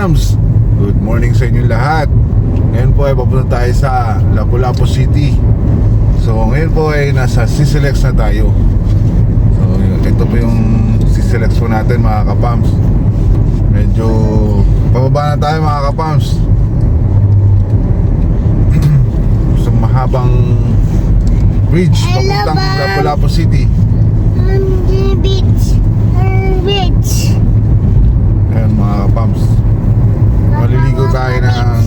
Kapams Good morning sa inyo lahat. Ngayon po ay papunta tayo sa Lapu-Lapu City. So ngayon po ay nasa Sisilex na tayo. So ito po yung Sisilex po natin mga Kapams Medyo pababa na tayo mga Kapams Sa mahabang bridge papuntang. Lapu-Lapu City. On the beach. On the beach. Ayan mga kapams Maliligo tayo ng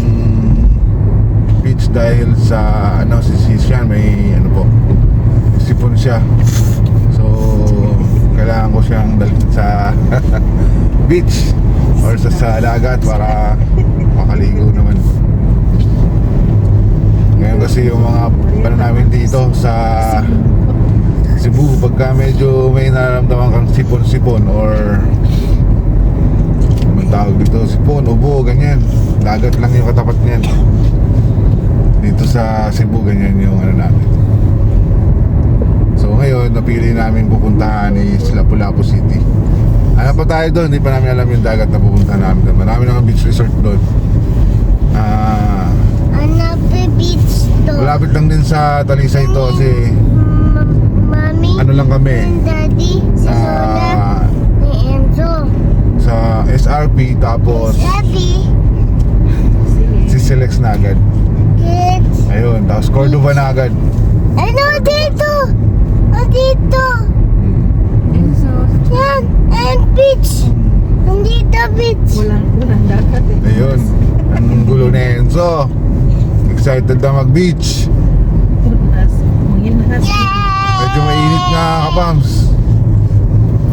beach dahil sa ano si Sisyan may ano po sipon siya. So kailangan ko siyang dalhin sa beach or sa, sa dagat para makaligo naman. Ngayon kasi yung mga ano namin dito sa Cebu pagka medyo may nararamdaman kang sipon-sipon or tawag dito sipon, ubo, ganyan dagat lang yung katapat niyan dito sa Cebu ganyan yung ano namin so ngayon napili namin pupuntahan is Lapu-Lapu City ano pa tayo doon, hindi pa namin alam yung dagat na pupuntahan namin doon marami naman beach resort doon ah the beach to. malapit lang din sa Talisay ito kasi Mommy. ano lang kami and Daddy. Si Sola. ah. Sa SRP tapos Happy. si Selex na agad Kids. ayun, tapos Cordova na agad Ano dito? Oh, dito. Yan. And beach. Nandito beach. Walang, walang dagat eh. Ayun, ang gulo ni Enzo. Excited na mag-beach. Unas, manginas. Medyo mainit nga kapams.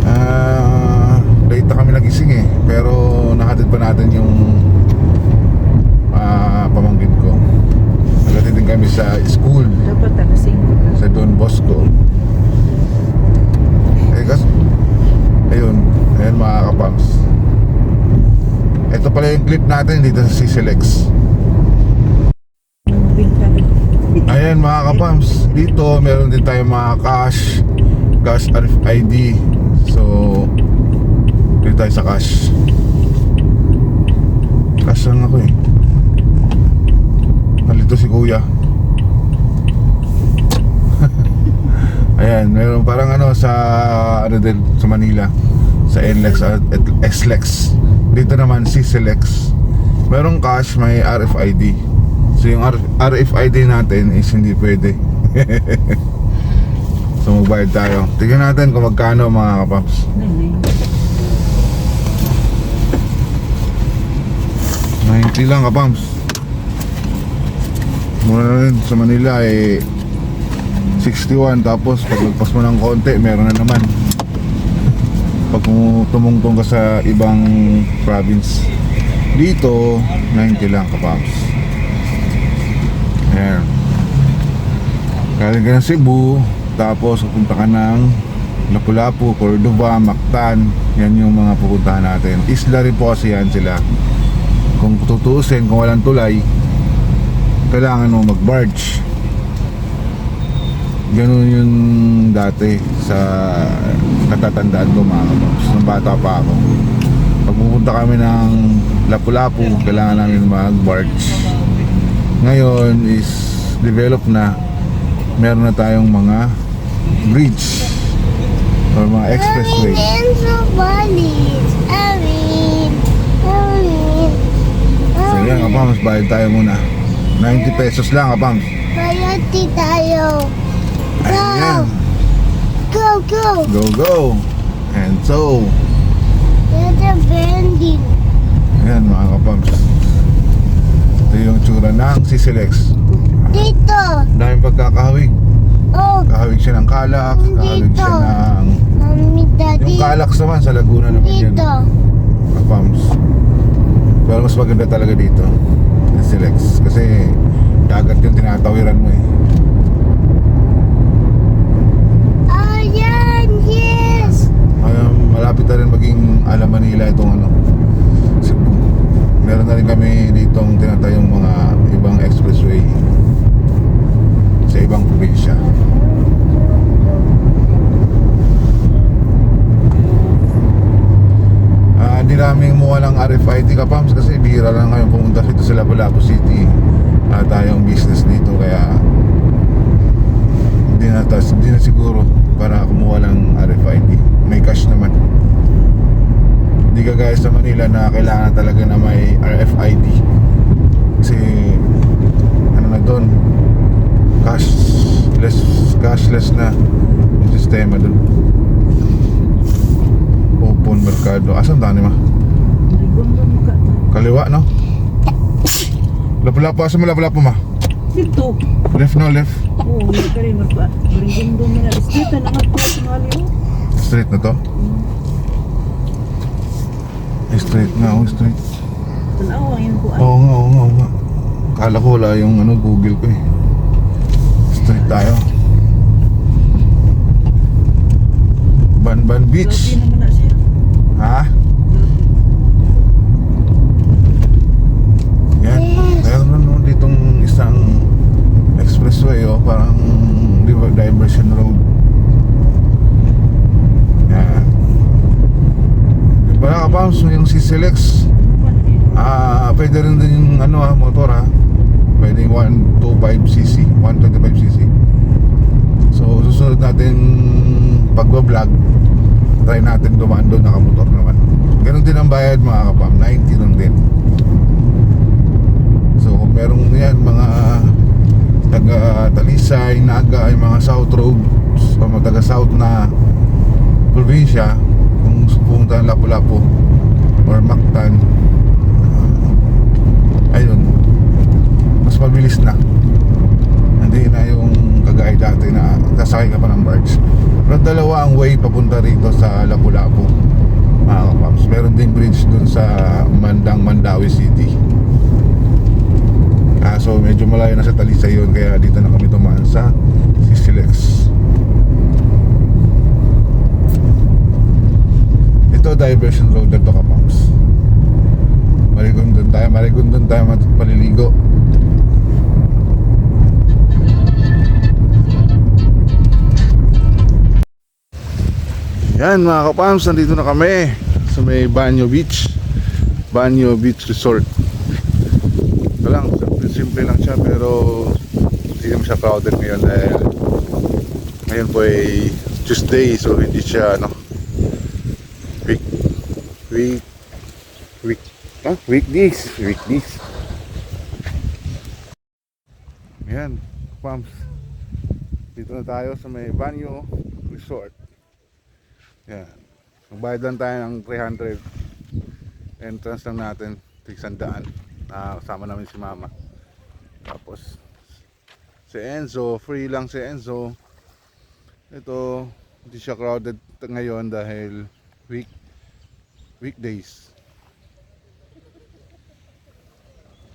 Ah, late na kami nagising eh. Pero nakatid pa natin yung ah, pamangkin ko. Nagatid din kami sa school Dapat alasing sa Don Bosco. Eh kas Ayun, ayun mga kapams. Ito pala yung clip natin dito sa CCLX. Ayan mga kapams, dito meron din tayong mga cash, cash RFID. So, dito tayo sa cash. Cash lang ako eh. Nalito si kuya. Ayan, meron parang ano sa ano din sa Manila sa NLEX at at SLEX. Dito naman si Selex. Merong cash, may RFID. So yung RFID natin is hindi pwede. so magbayad tayo. Tingnan natin kung magkano mga kapaps. Nanay. 90 lang kapams. Mura na rin sa Manila eh 61 tapos pag lagpas mo ng konti meron na naman. Pag tumu- tumungtong ka sa ibang province. Dito 90 lang kapams. Ayan. Galing ka ng Cebu tapos pupunta ka ng Lapu-Lapu, Cordova, Mactan yan yung mga pupuntahan natin isla rin po kasi yan sila kung tutuusin, kung walang tulay kailangan mo mag-barge. Ganun yung dati sa natatandaan ko mga kapaps nung bata pa ako. Pag pupunta kami ng Lapu-Lapu kailangan namin mag-barge. Ngayon is develop na. Meron na tayong mga bridge or mga expressway. Mommy, so yan kapams bayad tayo muna. 90 pesos lang kapams Coyote tayo. ayan. Go, go. go. Go and so. There's a bending. ayan mga kapams ito yung tsura ng Sisilex Dito. daming pagkakahawig. Oh, kahawig siya ng kalak kahawig siya ng Mommy, Daddy. yung kalaks naman sa Laguna naman yan Dito. kapams pero mas maganda talaga dito Sisilex kasi dagat yung tinatawiran mo eh Ayan, yes. Um, malapit na rin maging Ala Manila itong ano Cebu. Meron na rin kami ditong tinatayong mga ibang expressway sa ibang probinsya. Ah, Ah, hindi namin muha ng RFID ka Pams kasi bihira lang ngayon pumunta dito sa Lapu-Lapu City. Ah, tayong business dito kaya tas, hindi na siguro para kumuha ng RFID. May cash naman. Hindi ka guys sa Manila na kailangan talaga na may RFID. Kasi ano na doon cashless cashless na yung sistema doon. Open Mercado. Asan tani ma? Kaliwa no? Lapu-lapu, asa mo lapu-lapu ma? Dito. Left no, left. Oo, hindi ka rin magpa. Mo na. Dito na nga po sa mga liyo. Straight na to? Eh, straight nga, oh, straight. Tanawa yun po. Oo nga, oo nga, oo nga. Kala ko wala yung ano, Google ko eh. Straight tayo. Banban Beach. Grabe naman na siya. Ha? Yan. Meron na no, ditong isang expressway oh, parang di ba, diversion road. Yan. Di ba kapams yung si Selex? Ah, pwede rin din yung ano ah, motor ah. Pwede yung 125cc, 125cc. So susunod natin pagbablog, try natin dumaan doon nakamotor naman. Ganon din ang bayad mga kapam, 90 lang din. So kung merong yan mga taga Talisay, Naga, ay mga South roads o mga taga South na probinsya, kung pumunta ng Lapu-Lapu or Mactan, ah, ayun, mas mabilis na. Hindi na yung kagaya dati na sasakay ka pa ng barge. Pero dalawa ang way papunta rito sa Lapu-Lapu mga kapaps. Meron ding bridge dun sa Mandang Mandawi City. So medyo malayo na sa Talisay yun kaya dito na kami tumaan sa Sisilex. Ito diversion road na to kapaps. Marigundon tayo, marigundon tayo maliligo. Yan mga kapams, nandito na kami sa may Banyo Beach. Banyo Beach Resort. Simple lang siya pero hindi naman siya crowded ngayon dahil ngayon po ay Tuesday so hindi siya ano week week week ah, weekdays weekdays. Yan pumps. Dito na tayo sa may Banyo Resort. Yan magbayad lang tayo ng 300 entrance lang natin tigsandaan na kasama namin si mama tapos si Enzo free lang si Enzo. Ito hindi siya crowded ngayon dahil week weekdays.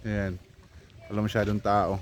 Yan wala masyadong tao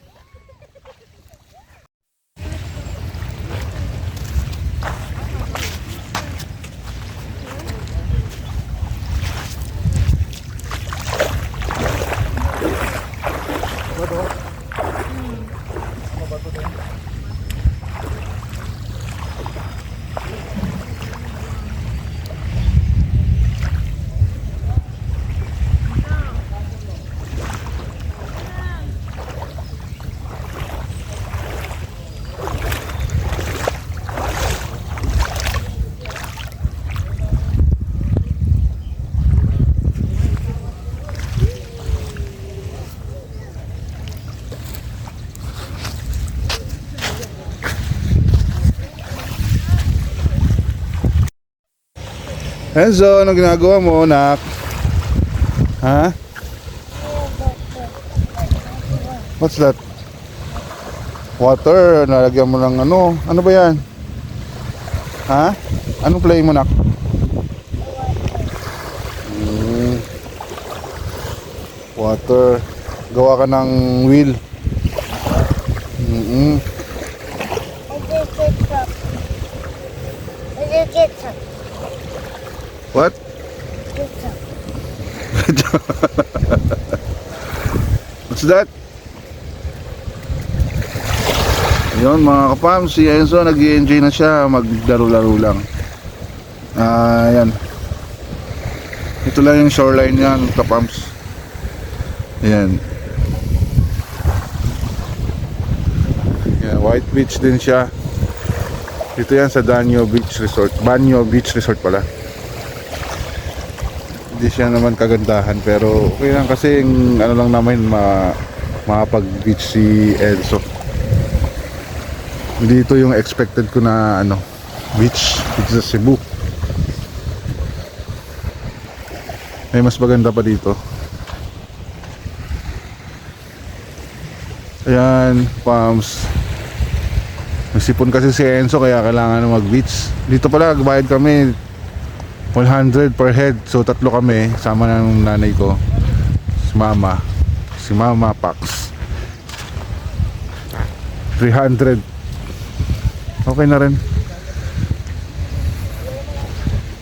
Enzo, anong ginagawa mo, nak? Ha? What's that? Water, nalagyan mo ng ano? Ano ba yan? Ha? Anong play mo, nak? Hmm. Water. Gawa ka ng wheel. Mm-mm. What? What's that? Ayun mga kapam, si Enzo nag enjoy na siya, maglaro-laro lang. Ah, yan. Ito lang yung shoreline niyan, kapams. Ayan. Ayan, White Beach din siya. Dito yan sa Danyo Beach Resort. Banyo Beach Resort pala. Hindi siya naman kagandahan pero okay lang kasi yung ano lang naman ma makapag beach si Enzo. Dito yung expected ko na ano beach dito sa Cebu. May mas maganda pa dito. Ayan, palms. Nagsipon kasi si Enzo kaya kailangan mag-beach. Dito pala, bayad kami 100 per head. So tatlo kami, sama ng nanay ko. Si mama. Si mama Pax. 300. Okay na rin.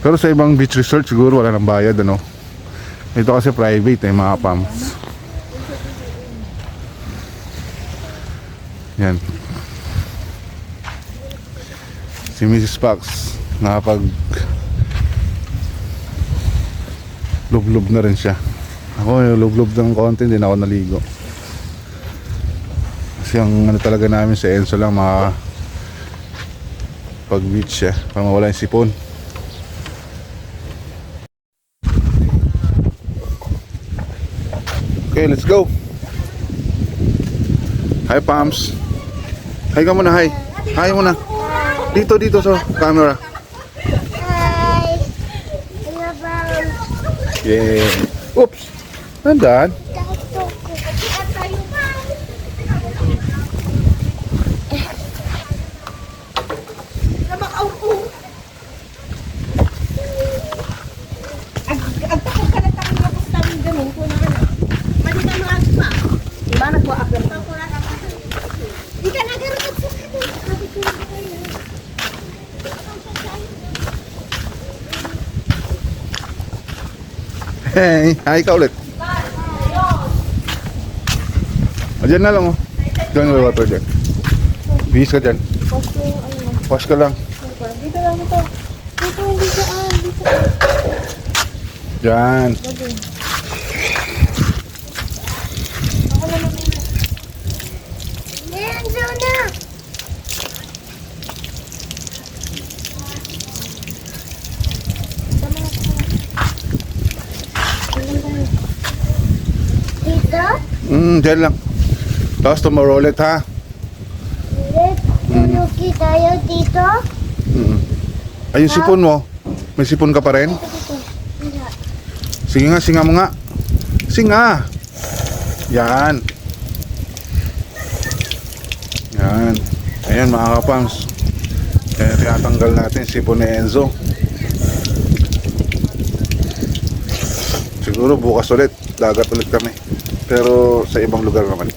Pero sa ibang beach resort siguro wala nang bayad ano. Ito kasi private eh mga pumps. Yan. Si Mrs. Pax nakapag lublob na rin siya. Ako yung lublob ng konti hindi na ako naligo. Kasi ang ano talaga namin sa Enzo lang mga pag beach siya para mawala yung sipon. Okay, let's go. Hi, Pams. Hi ka muna, hi. Hi muna. Dito, dito sa camera. Yeah. Oops. Nandaan. Tato ko. Agtakot ka na takot na gusto namin ganun kung na ano. Mali ka mga asma. Diba nagwa-up lang ako. Di ka nagarapot sa kanila. Sabi ko na kayo. Hey, hi ka ulit. O, dyan na lang oh. Dyan may water dyan. Bihis ka dyan. Wash ka lang. Dito lang ito. Dito, hindi saan. Dito. Dyan. Lagi. Ako na naman. Nenzo na! Dito? Mm, dyan lang. Tapos tomorrow ulit ha. Ulit. Tuluki tayo dito? Mm. Ay, yung sipon mo. May sipon ka pa rin? Dito. Wala. Sige nga, singa mo nga. Singa. Yan. Yan. Ayan mga kapams. Kaya tinatanggal natin sipon ni Enzo. Siguro bukas ulit. Dagat ulit kami. Pero sa ibang lugar naman.